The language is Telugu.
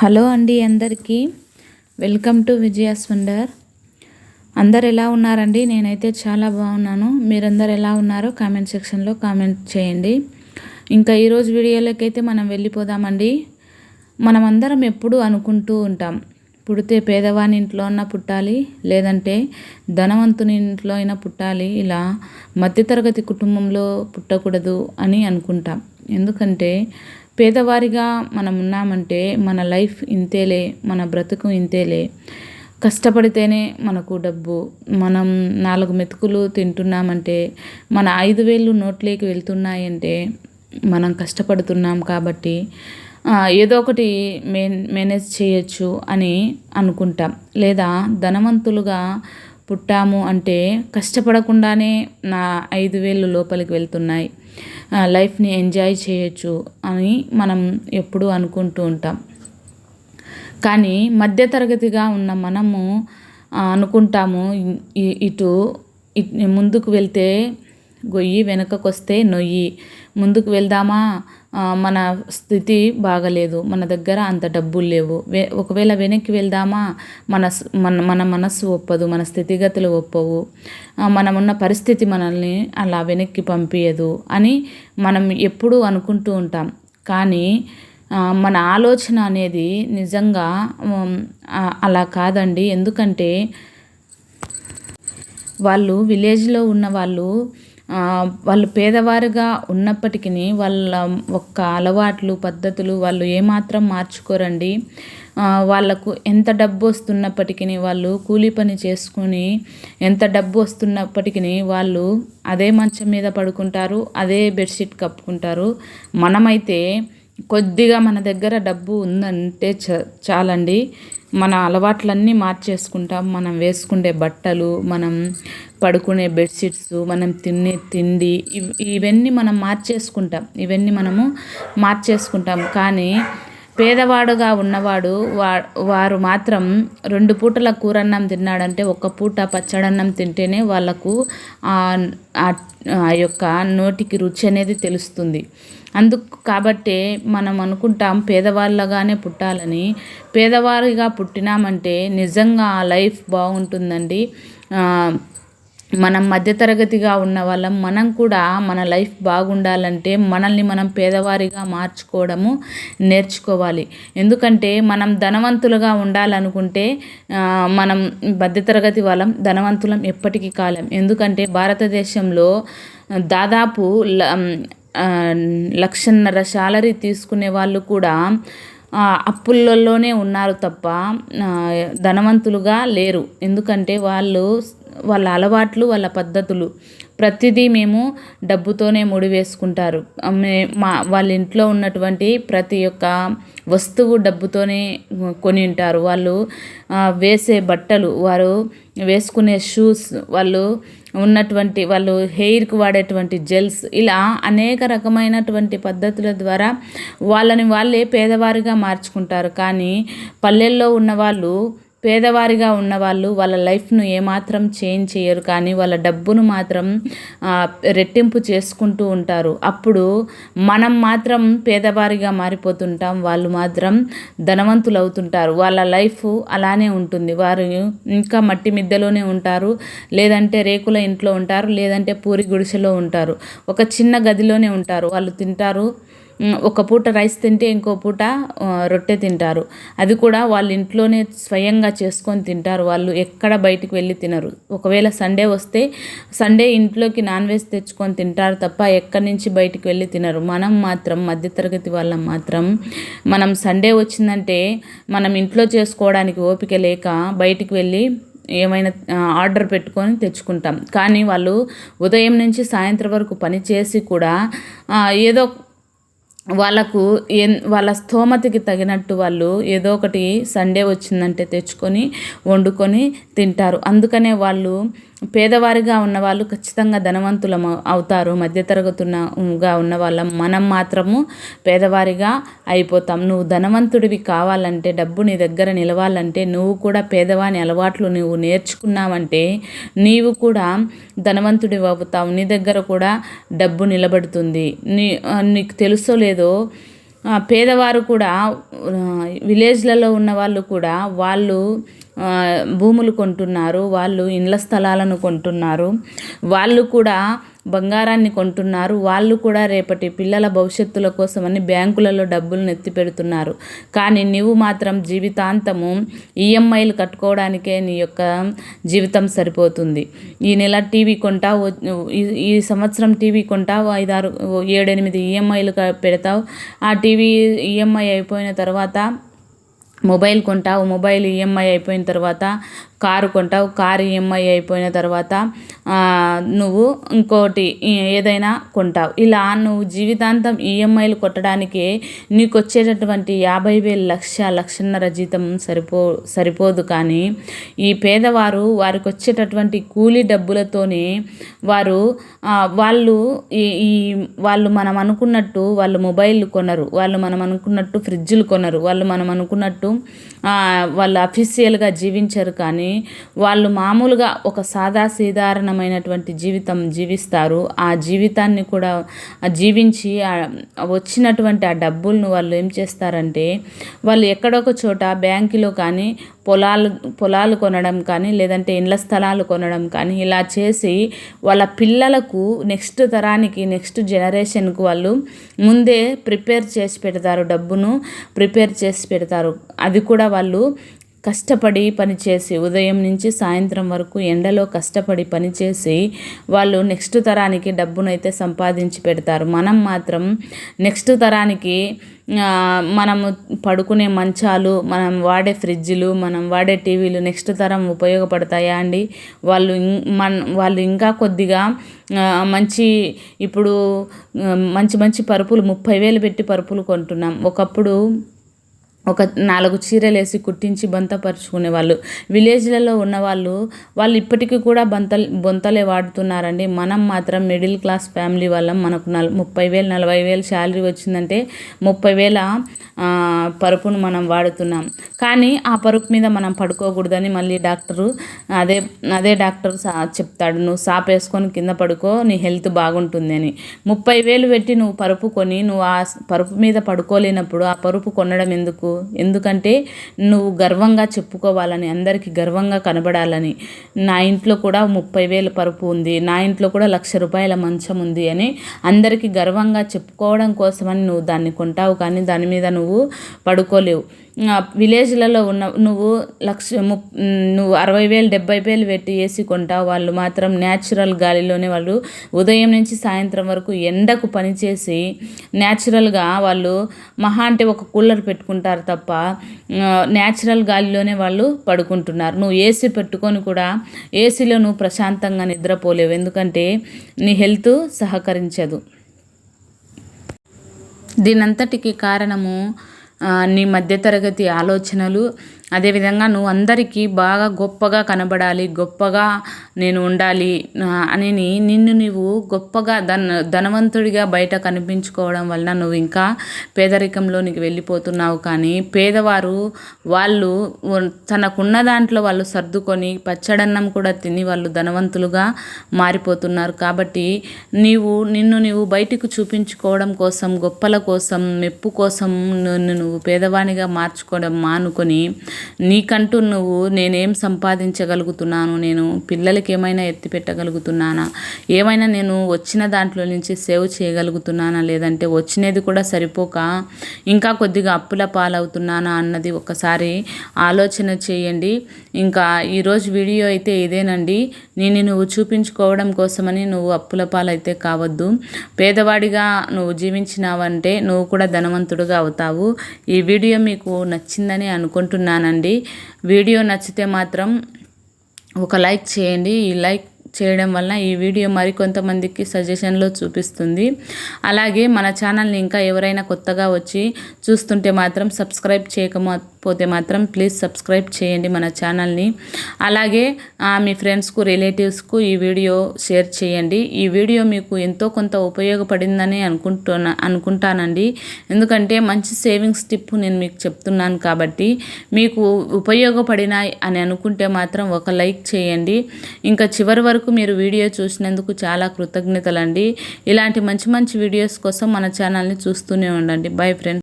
హలో అండి అందరికీ. వెల్కమ్ టు విజయాస్ వండర్ అందరు ఎలా ఉన్నారండి? నేనైతే చాలా బాగున్నాను. మీరందరు ఎలా ఉన్నారో కామెంట్ సెక్షన్లో కామెంట్ చేయండి. ఇంకా ఈరోజు వీడియోలోకి అయితే మనం వెళ్ళిపోదామండి. మనం అందరం ఎప్పుడూ అనుకుంటూ ఉంటాం పుడితే పేదవాని ఇంట్లో అయినా పుట్టాలి లేదంటే ధనవంతుని ఇంట్లో అయినా పుట్టాలి ఇలా మధ్యతరగతి కుటుంబంలో పుట్టకూడదు అని అనుకుంటాం. ఎందుకంటే పేదవారిగా మనం ఉన్నామంటే మన లైఫ్ ఇంతేలే మన బ్రతుకు ఇంతేలే. కష్టపడితేనే మనకు డబ్బు. మనం నాలుగు మెతుకులు తింటున్నామంటే మన ఐదు వేలు నోట్లోకి వెళ్తున్నాయంటే మనం కష్టపడుతున్నాం కాబట్టి ఏదో ఒకటి మేనేజ్ చేయొచ్చు అని అనుకుంటాం. లేదా ధనవంతులుగా పుట్టాము అంటే కష్టపడకుండానే నా ఐదు వేలు లోపలికి వెళ్తున్నాయి. లైఫ్ని ఎంజాయ్ చేయొచ్చు అని మనం ఎప్పుడూ అనుకుంటూ ఉంటాం. కానీ మధ్యతరగతిగా ఉన్న మనము అనుకుంటాము ఇటు ముందుకు వెళ్తే గొయ్యి వెనకకొస్తే నొయ్యి. ముందుకు వెళ్దామా? మన స్థితి బాగలేదు. మన దగ్గర అంత డబ్బులు లేవు. వే ఒకవేళ వెనక్కి వెళ్దామా? మన మన మన మనస్సు ఒప్పదు మన స్థితిగతులు ఒప్పవు. మనం ఉన్న పరిస్థితి మనల్ని అలా వెనక్కి పంపించదు అని మనం ఎప్పుడూ అనుకుంటూ ఉంటాం. కానీ మన ఆలోచన అనేది నిజంగా అలా కాదండి. ఎందుకంటే వాళ్ళు విలేజ్లో ఉన్న వాళ్ళు వాళ్ళు పేదవారుగా ఉన్నప్పటికీ వాళ్ళ ఒక్క అలవాట్లు పద్ధతులు వాళ్ళు ఏమాత్రం మార్చుకోరండి. వాళ్ళకు ఎంత డబ్బు వస్తున్నప్పటికీ వాళ్ళు కూలీ పని చేసుకుని ఎంత డబ్బు వస్తున్నప్పటికీ వాళ్ళు అదే మంచం మీద పడుకుంటారు అదే బెడ్షీట్ కప్పుకుంటారు. మనమైతే కొద్దిగా మన దగ్గర డబ్బు ఉందంటే చ చాలండి. మన అలవాట్లన్నీ మార్చేసుకుంటాం. మనం వేసుకునే బట్టలు మనం పడుకునే బెడ్షీట్స్ మనం తినే తిండి ఇవన్నీ మనం మార్చేసుకుంటాం. ఇవన్నీ మనము మార్చేసుకుంటాం. కానీ పేదవాడుగా ఉన్నవాడు వా వారు మాత్రం రెండు పూటల కూరన్నం తిన్నాడంటే ఒక్క పూట పచ్చడన్నం తింటేనే వాళ్ళకు ఆ యొక్క నోటికి రుచి అనేది తెలుస్తుంది. అందుకు కాబట్టే మనం అనుకుంటాం పేదవాళ్ళగానే పుట్టాలని. పేదవారిగా పుట్టినామంటే నిజంగా లైఫ్ బాగుంటుందండి. మనం మధ్యతరగతిగా ఉన్న వాళ్ళం మనం కూడా మన లైఫ్ బాగుండాలంటే మనల్ని మనం పేదవారిగా మార్చుకోవడము నేర్చుకోవాలి. ఎందుకంటే మనం ధనవంతులుగా ఉండాలనుకుంటే మనం మధ్యతరగతి వాళ్ళం ధనవంతులం ఎప్పటికీ కాలం. ఎందుకంటే భారతదేశంలో దాదాపు లక్షన్నర శాలరీ తీసుకునే వాళ్ళు కూడా అప్పులలోనే ఉన్నారు తప్ప ధనవంతులుగా లేరు. ఎందుకంటే వాళ్ళు వాళ్ళ అలవాట్లు వాళ్ళ పద్ధతులు. ప్రతిదీ మేము డబ్బుతోనే ముడివేసుకుంటారు మా వాళ్ళ ఇంట్లో ఉన్నటువంటి ప్రతి ఒక్క వస్తువు డబ్బుతోనే కొని ఉంటారు. వాళ్ళు వేసే బట్టలు వారు వేసుకునే షూస్ వాళ్ళు ఉన్నటువంటి వాళ్ళు హెయిర్కి వాడేటువంటి జెల్స్ ఇలా అనేక రకమైనటువంటి పద్ధతుల ద్వారా వాళ్ళని వాళ్ళే పేదవారిగా మార్చుకుంటారు. కానీ పల్లెల్లో ఉన్నవాళ్ళు పేదవారిగా ఉన్నవాళ్ళు వాళ్ళ లైఫ్ను ఏమాత్రం చేంజ్ చేయరు కానీ వాళ్ళ డబ్బును మాత్రం రెట్టింపు చేసుకుంటూ ఉంటారు. అప్పుడు మనం మాత్రం పేదవారిగా మారిపోతుంటాం వాళ్ళు మాత్రం ధనవంతులు అవుతుంటారు వాళ్ళ లైఫ్ అలానే ఉంటుంది. వారు ఇంకా మట్టి మిద్దెలోనే ఉంటారు. లేదంటే రేకుల ఇంట్లో ఉంటారు. లేదంటే పూరి గుడిసెలో ఉంటారు. ఒక చిన్న గదిలోనే ఉంటారు. వాళ్ళు తింటారు. ఒక పూట రైస్ తింటే ఇంకో పూట రొట్టె తింటారు. అది కూడా వాళ్ళ ఇంట్లోనే స్వయంగా చేసుకొని తింటారు. వాళ్ళు ఎక్కడ బయటికి వెళ్ళి తినరు. ఒకవేళ సండే వస్తే సండే ఇంట్లోకి నాన్ వెజ్ తెచ్చుకొని తింటారు తప్ప ఎక్కడి నుంచి బయటికి వెళ్ళి తినరు. మనం మాత్రం మధ్యతరగతి వాళ్ళం మాత్రం మనం సండే వచ్చిందంటే మనం ఇంట్లో చేసుకోవడానికి ఓపిక లేక బయటికి వెళ్ళి ఏమైనా ఆర్డర్ పెట్టుకొని తెచ్చుకుంటాం. కానీ వాళ్ళు ఉదయం నుంచి సాయంత్రం వరకు పని చేసి కూడా ఏదో వాళ్ళకు ఎన్ వాళ్ళ స్తోమతకి తగినట్టు వాళ్ళు ఏదో ఒకటి సండే వచ్చిందంటే తెచ్చుకొని వండుకొని తింటారు. అందుకనే వాళ్ళు పేదవారిగా ఉన్నవాళ్ళు ఖచ్చితంగా ధనవంతులం అవుతారు. మధ్యతరగతున్నగా ఉన్న వాళ్ళం మనం మాత్రము పేదవారిగా అయిపోతాం. నువ్వు ధనవంతుడివి కావాలంటే డబ్బు నీ దగ్గర నిలవాలంటే నువ్వు కూడా పేదవాని అలవాట్లు నువ్వు నేర్చుకున్నావంటే నీవు కూడా ధనవంతుడివి అవుతావు. నీ దగ్గర కూడా డబ్బు నిలబడుతుంది. నీ నీకు తెలుసో లేదో పేదవారు కూడా విలేజ్లలో ఉన్న వాళ్ళు కూడా వాళ్ళు భూములు కొంటున్నారు వాళ్ళు ఇండ్ల స్థలాలను కొంటున్నారు వాళ్ళు కూడా బంగారాన్ని కొంటున్నారు వాళ్ళు కూడా రేపటి పిల్లల భవిష్యత్తుల కోసమని బ్యాంకులలో డబ్బులను ఎత్తి పెడుతున్నారు. కానీ నువ్వు మాత్రం జీవితాంతము ఈఎంఐలు కట్టుకోవడానికే నీ యొక్క జీవితం సరిపోతుంది. ఈ నెల టీవీ కొంటావు ఈ సంవత్సరం టీవీ కొంటావు ఐదారు ఏడెనిమిది ఈఎంఐలు పెడతావు. ఆ టీవీ ఈఎంఐ అయిపోయిన తర్వాత మొబైల్ కొంటావు మొబైల్ ఈఎంఐ అయిపోయిన తర్వాత కారు కొంటావు కారు ఈఎంఐ అయిపోయిన తర్వాత నువ్వు ఇంకోటి ఏదైనా కొంటావు. ఇలా నువ్వు జీవితాంతం ఈఎంఐలు కొట్టడానికి నీకు వచ్చేటటువంటి యాభై వేల లక్ష లక్షన్నర జీతం సరిపో సరిపోదు కానీ ఈ పేదవారు వారికి వచ్చేటటువంటి కూలీ డబ్బులతోనే వారు వాళ్ళు ఈ వాళ్ళు మనం అనుకున్నట్టు వాళ్ళు మొబైల్ కొనరు వాళ్ళు మనం అనుకున్నట్టు ఫ్రిడ్జ్లు కొనరు వాళ్ళు మనం అనుకున్నట్టు వాళ్ళు అఫీషియల్గా జీవించరు కానీ వాళ్ళు మామూలుగా ఒక సాదా సాధారణమైనటువంటి జీవితం జీవిస్తారు. ఆ జీవితాన్ని కూడా జీవించి వచ్చినటువంటి ఆ డబ్బులను వాళ్ళు ఏం చేస్తారంటే వాళ్ళు ఎక్కడొక చోట బ్యాంకులో కానీ పొలాలు పొలాలు కొనడం కానీ లేదంటే ఇండ్ల స్థలాలు కొనడం కానీ ఇలా చేసి వాళ్ళ పిల్లలకు నెక్స్ట్ తరానికి నెక్స్ట్ జనరేషన్కు వాళ్ళు ముందే ప్రిపేర్ చేసి పెడతారు డబ్బును ప్రిపేర్ చేసి పెడతారు. అది కూడా వాళ్ళు కష్టపడి పనిచేసి ఉదయం నుంచి సాయంత్రం వరకు ఎండలో కష్టపడి పనిచేసి వాళ్ళు నెక్స్ట్ తరానికి డబ్బునైతే సంపాదించి పెడతారు. మనం మాత్రం నెక్స్ట్ తరానికి మనము పడుకునే మంచాలు మనం వాడే ఫ్రిడ్జ్లు మనం వాడే టీవీలు నెక్స్ట్ తరం ఉపయోగపడతాయా అండి? వాళ్ళు మన వాళ్ళు ఇంకా కొద్దిగా మంచి ఇప్పుడు మంచి మంచి పరుపులు ముప్పై వేలు పెట్టి పరుపులు కొంటున్నాం. ఒకప్పుడు ఒక నాలుగు చీరలు వేసి కుట్టించి బొంతపరుచుకునే వాళ్ళు విలేజ్లలో ఉన్నవాళ్ళు వాళ్ళు ఇప్పటికీ కూడా బంతలు బొంతలే వాడుతున్నారండి. మనం మాత్రం మిడిల్ క్లాస్ ఫ్యామిలీ వాళ్ళం. మనకు నల్ ముప్పై వేలు నలభై వేలు శాలరీ వచ్చిందంటే ముప్పై వేల పరుపును మనం వాడుతున్నాం. కానీ ఆ పరుపు మీద మనం పడుకోకూడదని మళ్ళీ డాక్టరు అదే అదే డాక్టర్ సా చెప్తాడు. నువ్వు సాప్ వేసుకొని కింద పడుకో నీ హెల్త్ బాగుంటుంది అని. ముప్పై వేలు పెట్టి నువ్వు పరుపు కొని నువ్వు ఆ పరుపు మీద పడుకోలేనప్పుడు ఆ పరుపు కొనడం ఎందుకు? ఎందుకంటే నువ్వు గర్వంగా చెప్పుకోవాలని అందరికీ గర్వంగా కనబడాలని. నా ఇంట్లో కూడా ముప్పై వేల పరుపు ఉంది నా ఇంట్లో కూడా లక్ష రూపాయల మంచం ఉంది అని అందరికీ గర్వంగా చెప్పుకోవడం కోసమని నువ్వు దాన్ని కొంటావు కానీ దాని మీద నువ్వు పడుకోలేవు. విలేజ్లలో ఉన్న నువ్వు లక్ష ము నువ్వు అరవై వేలు డెబ్బై వేలు పెట్టి ఏసీ కొంటావు. వాళ్ళు మాత్రం న్యాచురల్ గాలిలోనే వాళ్ళు ఉదయం నుంచి సాయంత్రం వరకు ఎండకు పనిచేసి న్యాచురల్గా వాళ్ళు మహా అంటే ఒక కూలర్ పెట్టుకుంటారు తప్ప న్యాచురల్ గాలిలోనే వాళ్ళు పడుకుంటున్నారు. నువ్వు ఏసీ పెట్టుకొని కూడా ఏసీలో నువ్వు ప్రశాంతంగా నిద్రపోలేవు. ఎందుకంటే నీ హెల్త్ సహకరించదు. దీనంతటికి కారణము నీ మధ్యతరగతి ఆలోచనలు అదేవిధంగా నువ్వు అందరికీ బాగా గొప్పగా కనబడాలి గొప్పగా నేను ఉండాలి అని నిన్ను నీవు గొప్పగా ధన ధనవంతుడిగా బయట కనిపించుకోవడం వలన నువ్వు ఇంకా పేదరికంలోనికి వెళ్ళిపోతున్నావు. కానీ పేదవారు వాళ్ళు తనకున్న దాంట్లో వాళ్ళు సర్దుకొని పచ్చడన్నం కూడా తిని వాళ్ళు ధనవంతులుగా మారిపోతున్నారు. కాబట్టి నీవు నిన్ను నీవు బయటకు చూపించుకోవడం కోసం గొప్పల కోసం మెప్పు కోసం నువ్వు పేదవానిగా మార్చుకోవడం మానుకొని నీకంటూ నువ్వు నేనేం సంపాదించగలుగుతున్నాను? నేను పిల్లలకి ఏమైనా ఎత్తి పెట్టగలుగుతున్నానా? ఏమైనా నేను వచ్చిన దాంట్లో నుంచి సేవ్ చేయగలుగుతున్నానా? లేదంటే వచ్చినది కూడా సరిపోక ఇంకా కొద్దిగా అప్పుల పాలవుతున్నానా అన్నది ఒకసారి ఆలోచన చేయండి. ఇంకా ఈరోజు వీడియో అయితే ఇదేనండి. నేను నువ్వు చూపించుకోవడం కోసమని నువ్వు అప్పుల పాలైతే కావద్దు. పేదవాడిగా నువ్వు జీవించినావంటే నువ్వు కూడా ధనవంతుడుగా అవుతావు. ఈ వీడియో మీకు నచ్చిందని అనుకుంటున్నాను అండి వీడియో నచ్చితే మాత్రం ఒక లైక్ చేయండి. ఈ లైక్ చేయడం వలన ఈ వీడియో మరికొంతమందికి సజెషన్లో చూపిస్తుంది. అలాగే మన ఛానల్ని ఇంకా ఎవరైనా కొత్తగా వచ్చి చూస్తుంటే మాత్రం సబ్స్క్రైబ్ చేయకపోతే మాత్రం ప్లీజ్ సబ్స్క్రైబ్ చేయండి మన ఛానల్ని. అలాగే మీ ఫ్రెండ్స్కు రిలేటివ్స్కు ఈ వీడియో షేర్ చేయండి. ఈ వీడియో మీకు ఎంతో కొంత ఉపయోగపడిందని అనుకుంటున్నా అనుకుంటానండి. ఎందుకంటే మంచి సేవింగ్స్ టిప్ నేను మీకు చెప్తున్నాను కాబట్టి మీకు ఉపయోగపడినాయి అని అనుకుంటే మాత్రం ఒక లైక్ చేయండి. ఇంకా చివరి వరకు వరకు మీరు వీడియో చూసినందుకు చాలా కృతజ్ఞతలండి. ఇలాంటి మంచి మంచి వీడియోస్ కోసం మన ఛానల్ని చూస్తూనే ఉండండి. Bye friends